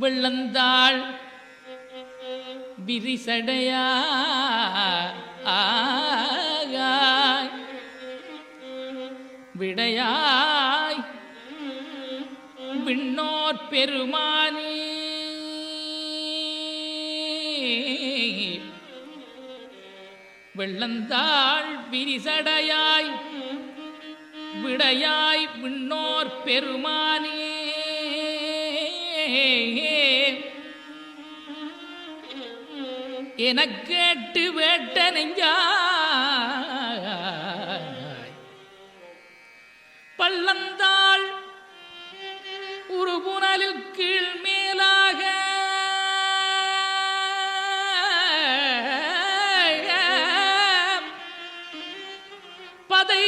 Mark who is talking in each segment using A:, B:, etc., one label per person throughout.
A: வெள்ளந்தாள் விரிசடையா? விடையாய் விண்ணோர் பெருமானே. வெள்ளந்தாள் விரிசடையாய் விடையாய் விண்ணோர் பெருமானே. என கேட்டு வேட்ட நெஞ்சாய். பள்ளந்தாள் உருபுணலில் கீழ் மேலாக. பதை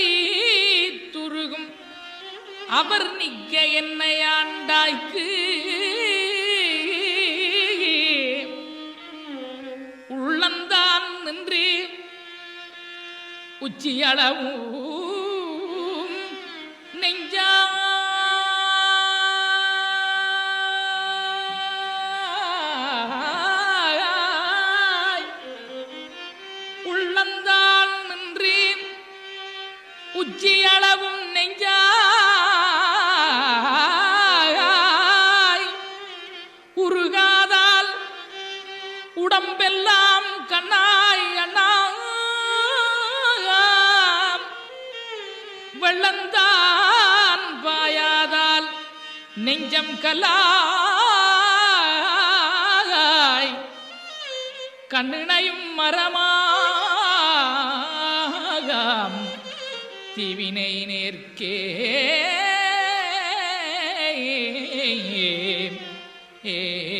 A: அவர் நிக்க என்னை ஆண்டாய்க்கு. உள்ளந்தான் நின்று. உச்சியளவும் நெஞ்சா உள்ளந்தால் நின்று. உச்சியளவும் உடம்பெல்லாம் கண்ணாய் அண்ணா வெள்ளந்தான் பாயாதால் நெஞ்சம் கலாய். கண்ணினையும் மரமாகாம். தீவினை நேர்க்கே. ஏ